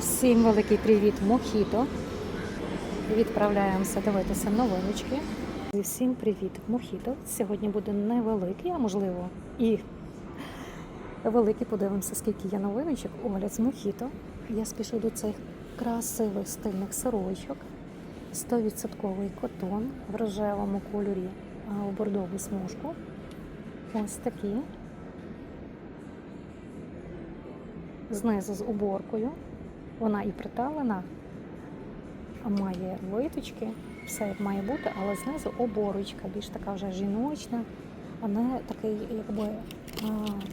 Всім великий привіт, Мохіто. Відправляємося дивитися новиночки. І Всім привіт, Мохіто. Сьогодні буде невеликий, а можливо і великий. Подивимося, скільки є новиночок. Огляд з Мохіто. Я спішу до цих красивих стильних сорочок. 100% котон в рожевому кольорі, а у бордову смужку. Ось такі. Знизу з уборкою. Вона і приталена, має виточки, все як має бути, але знизу оборочка, більш така вже жіночна, а не такий, якби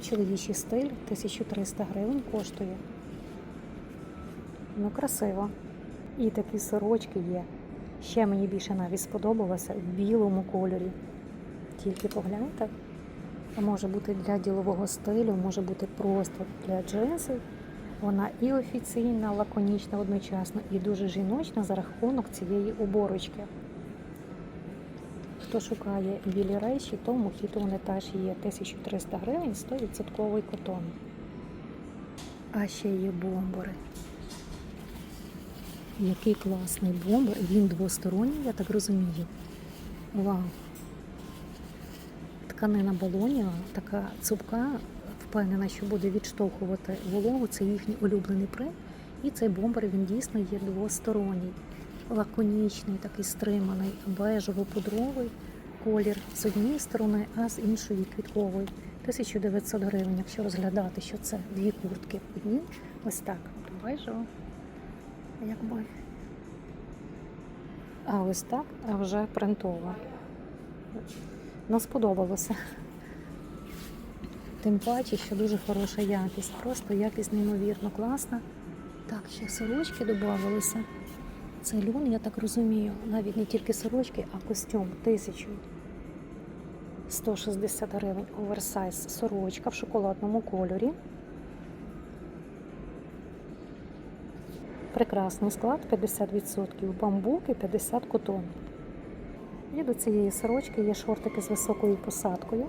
чоловічий стиль, 1300 гривень коштує. Ну, красиво. І такі сорочки є. Ще мені більше навіть сподобалося в білому кольорі. Тільки погляньте. Може бути для ділового стилю, може бути просто для джинсів. Вона і офіційна, лаконічна одночасно, і дуже жіночна за рахунок цієї оборочки. Хто шукає білі речі, то мохіто вони теж є 1300 гривень, 100% котон. А ще є бомбори. Який класний бомбер. Він двосторонній, я так розумію. Вау! Тканина балонія, така цупка, впевнена, що буде відштовхувати вологу. Це їхній улюблений принт. І цей бомбер він дійсно є двосторонній, лаконічний, такий стриманий, бежево-пудровий колір з однієї сторони, а з іншої квітковий. 1900 гривень, якщо розглядати, що це дві куртки в одній. Ось так. Бежево. Якби. А ось так, а вже принтова. Ну, сподобалося. Тим паче, що дуже хороша якість. Просто якість неймовірно класна. Так, ще сорочки додавалися. Це льон, я так розумію, навіть не тільки сорочки, а костюм. Тисячу. 160 гривень оверсайз сорочка в шоколадному кольорі. Прекрасний склад, 50% бамбук і 50 котон. І до цієї сорочки є шортики з високою посадкою.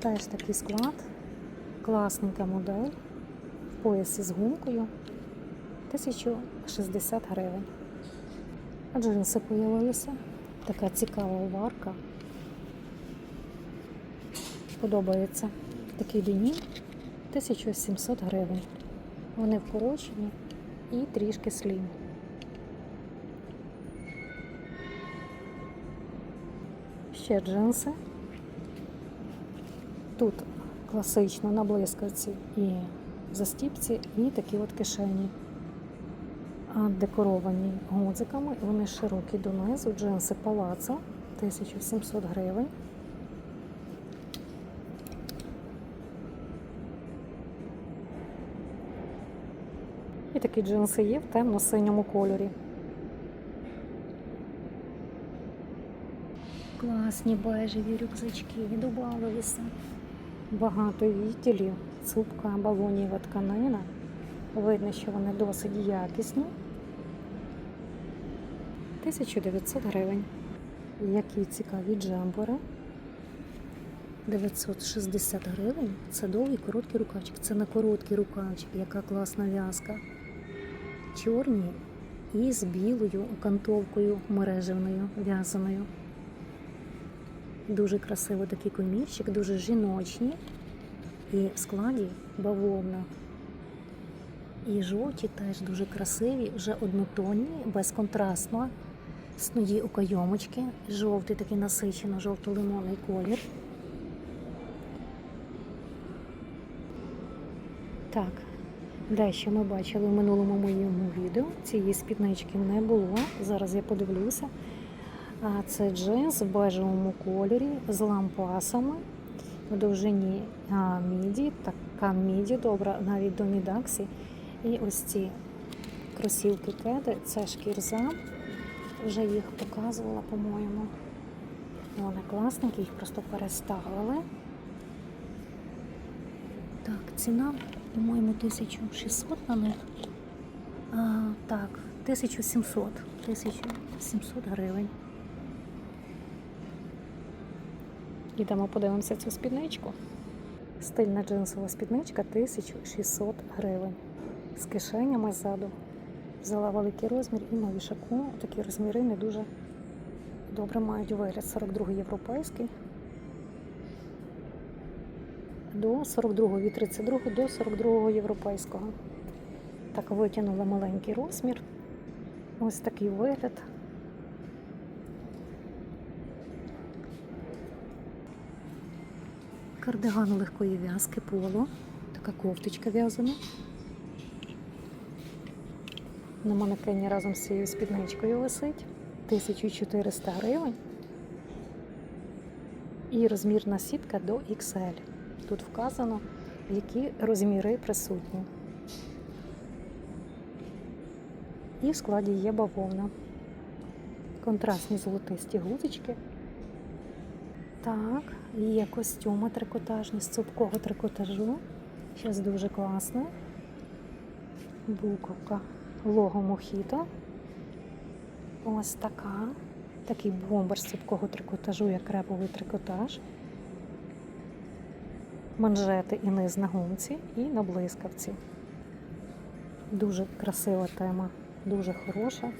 Теж такий склад, класненька модель, в поясі з гумкою 1060 гривень. А джинси появилися. Така цікава уварка. Подобається такий денім 1700 гривень. Вони вкорочені і трішки слім. Ще джинси. Тут класично на блискавці і застіпці, і такі от кишені. А декоровані гудзиками. Вони широкі донизу, джинси палацо 1700 гривень. І такі джинси є в темно-синьому кольорі. Класні бежеві рюкзачки додавалися. Багато відділів, цупка, балонієва тканина. Видно, що вони досить якісні. 1900 гривень. Які цікаві джембори. 960 гривень. Це довгий короткий рукавчик. Це на короткий рукавчик, яка класна в'язка. Чорні і з білою окантовкою мережевною в'язаною. Дуже красивий такий комірчик, дуже жіночні. І в складі бавовна. І жовті теж дуже красиві, вже однотонні, безконтрастно. Сної окайомочки, жовтий такий насичено, жовто-лимонний колір. Так, дещо ми бачили в минулому моєму відео. Цієї спіднички не було. Зараз я подивлюся. А Це джинс в бежевому кольорі з лампасами в довжині міді. Така міді добра, навіть до мідаксі. І ось ці кросівки кеди, це шкірза. Вже їх показувала, по-моєму. Вони класненькі, їх просто переставили. Так, ціна, по-моєму, 1600 на них. А, так, 1700. 1700 гривень. Ідемо подивимося цю спідничку. Стильна джинсова спідничка 1600 гривень. з кишенями ззаду. Взяла великий розмір і на вішаку такі розміри не дуже добре мають вигляд. 42 європейський. До 42 від 32 до 42 європейського. Так витягнула маленький розмір. Ось такий вигляд. Кардиган легкої в'язки поло. Така кофточка в'язана. На манекені разом з цією спідничкою висить. 1400 гривень. І розмірна сітка до XL. Тут вказано, які розміри присутні. І в складі є бавовна. Контрастні золотисті гудзички. Так, є костюми трикотажні з цупкого трикотажу. Щось дуже класне. Буковка лого Мохіто. Ось така. Такий бомбер з цупкого трикотажу, як креповий трикотаж. Манжети і низ на гумці, і на блискавці. Дуже красива тема, дуже хороша.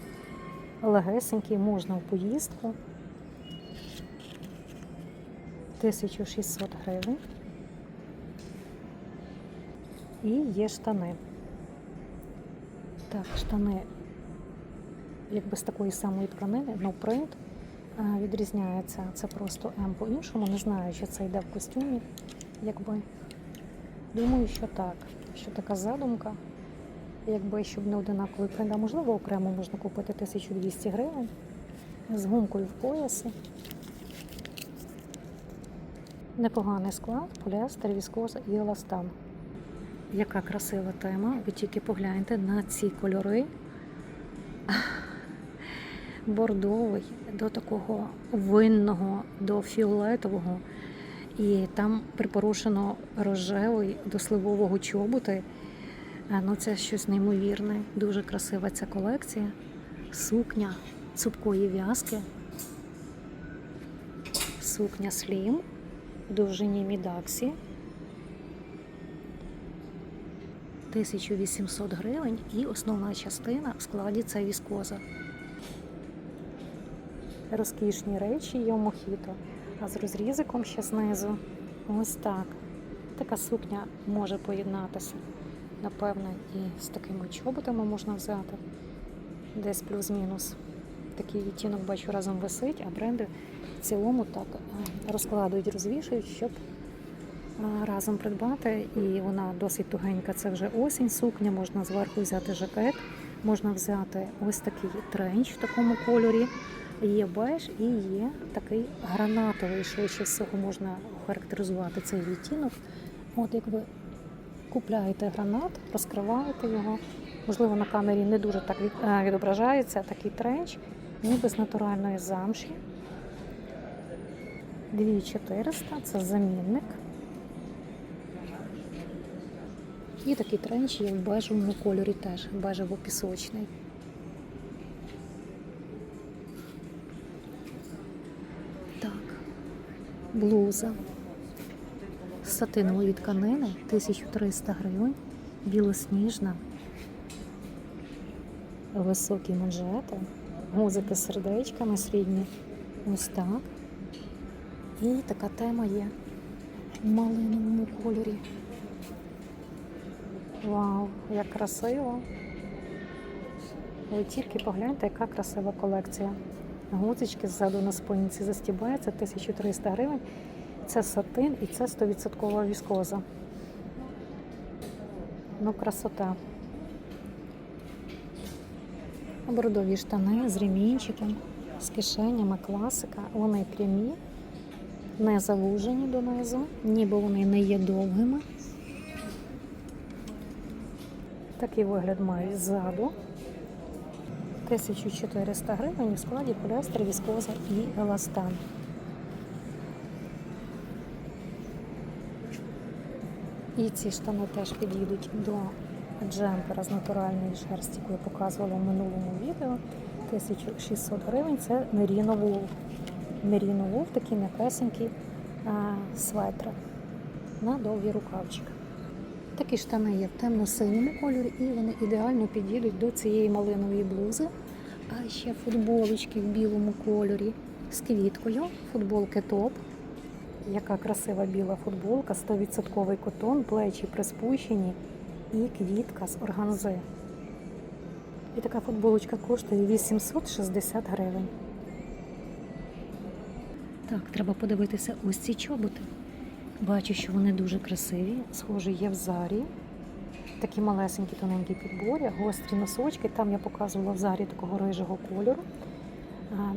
Легесенький, можна в поїздку. 1600 гривень. І є штани. Так, штани якби з такої самої тканини, но принт е, відрізняється. Це просто М по-іншому. Не знаю, чи це йде в костюмі. Якби думаю, що так. Що така задумка. Якби щоб не одинаковий принт, а можливо окремо можна купити 1200 гривень з гумкою в поясі. Непоганий склад, поліестер, віскоза і еластан. Яка красива тема. Ви тільки погляньте на ці кольори. Бордовий до такого винного, до фіолетового. І там припорошено рожевий до сливового чоботи. Ну, це щось неймовірне. Дуже красива ця колекція. Сукня цупкої в'язки. Сукня слім довжині мідаксі. 1800 гривень і основна частина в складі це віскоза. Розкішні речі є в мохіто, а з розрізиком ще знизу. Ось так. Така сукня може поєднатися. Напевно, і з такими чоботами можна взяти. Десь плюс-мінус. Такий відтінок бачу разом висить, а бренди в цілому так е, розкладують, розвішують, щоб е, разом придбати. І вона досить тугенька. Це вже осінь сукня, можна зверху взяти жакет, можна взяти ось такий тренч в такому кольорі. Є беж і є такий гранатовий, швидше всього можна характеризувати цей відтінок. От як ви купляєте гранат, розкриваєте його. Можливо, на камері не дуже так е, відображається такий тренч, ніби з натуральної замші. 2400 це замінник. І такий тренч є в бежевому кольорі теж, бежево-пісочний. Так, блуза сатинової тканини 1300 гривень, білосніжна, високі манжети, гузики з сердечками срібні. Ось так. І така тема є в малиновому кольорі. Вау, як красиво! Ви тільки погляньте, яка красива колекція. Гузички ззаду на спинці застібаються 1300 гривень. Це сатин і це 100% віскоза. Ну, красота. Бордові штани з ремінчиком, з кишенями, класика. Вони прямі, не завужені донизу, ніби вони не є довгими. Такий вигляд мають ззаду. 1400 гривень у складі поліестер, віскоза і еластан. І ці штани теж підійдуть до джемпера з натуральної шерсті, яку я показувала в минулому відео. 1600 гривень це Merino Wool. Merino Wool такий м'якесенький светр на довгі рукавчики. Такі штани є в темно-синьому кольорі, і вони ідеально підійдуть до цієї малинової блузи. А ще футболочки в білому кольорі з квіткою, футболки топ. Яка красива біла футболка, 100% котон, плечі приспущені і квітка з органзи. І така футболочка коштує 860 гривень. Так, треба подивитися ось ці чоботи. Бачу, що вони дуже красиві, схожі є в зарі. Такі малесенькі, тоненькі підборі, гострі носочки. Там я показувала в зарі такого рижого кольору.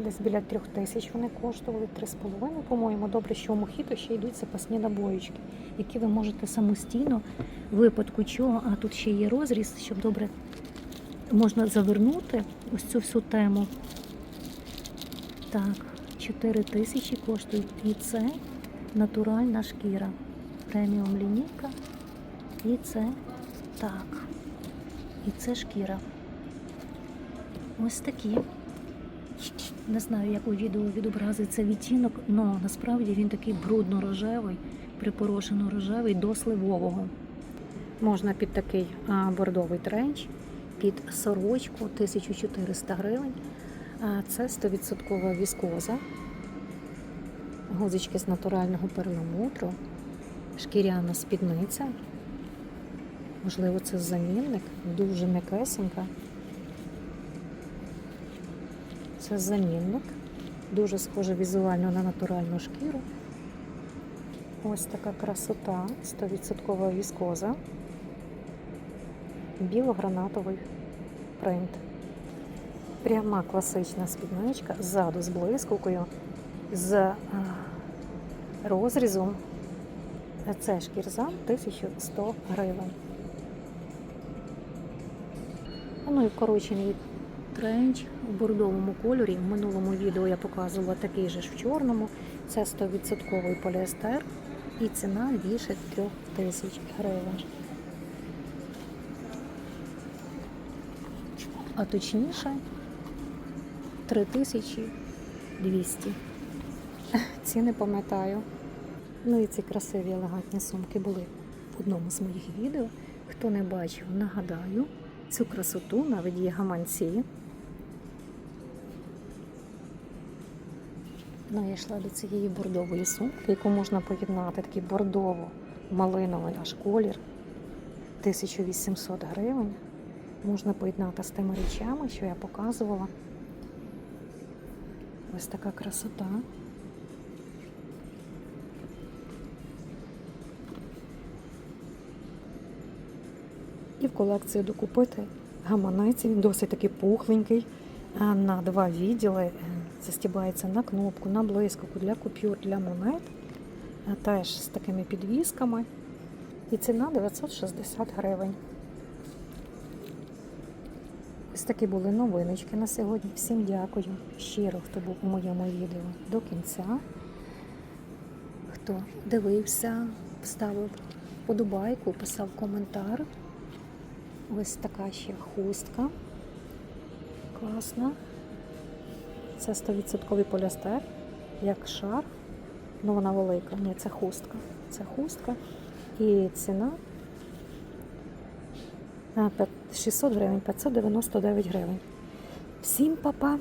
Десь біля трьох тисяч вони коштували, три з половиною, по-моєму. Добре, що у мохіто ще йдуть запасні набоїчки, які ви можете самостійно, в випадку чого, а тут ще є розріз, щоб добре можна завернути ось цю всю тему. Так, 4 тисячі коштують. І це натуральна шкіра. Преміум лінійка. І це так. І це шкіра. Ось такі. Не знаю, як у відео відобразиться відтінок, але насправді він такий брудно-рожевий, припорошено-рожевий до сливового. Можна під такий бордовий тренч, під сорочку 1400 гривень. А, Це 100% віскоза, гузички з натурального перламутру, шкіряна спідниця. Можливо, це замінник, дуже м'якесенька. Це замінник, дуже схоже візуально на натуральну шкіру. Ось така красота, 100% віскоза, біло-гранатовий принт. Пряма класична спідничка ззаду з блискавкою, з розрізом. Це шкірза 1100 гривень. Ну і вкорочений тренч у бордовому кольорі. В минулому відео я показувала такий же ж в чорному. Це 100% поліестер і ціна більше 3000 гривень. А точніше 3200. Ці не пам'ятаю. Ну і ці красиві елегантні сумки були в одному з моїх відео. Хто не бачив, нагадаю, цю красоту навіть є гаманці. Ну, я йшла до цієї бордової сумки, яку можна поєднати такий бордово-малиновий аж колір. 1800 гривень. Можна поєднати з тими речами, що я показувала. Ось така красота. І в колекцію докупити гаманець, він досить таки пухленький, на два відділи. Застібається на кнопку, на блискавку для купюр, для монет. Теж з такими підвісками. І ціна 960 гривень. Ось такі були новиночки на сьогодні. Всім дякую щиро, хто був у моєму відео до кінця. Хто дивився, ставив подобайку, писав коментар. Ось така ще хустка. Класна. Це 100% поліастер, як шар. Ну вона велика. Ні, це хустка. Це хустка. І ціна а, 600 гривень, 599 гривень. Всім па-па!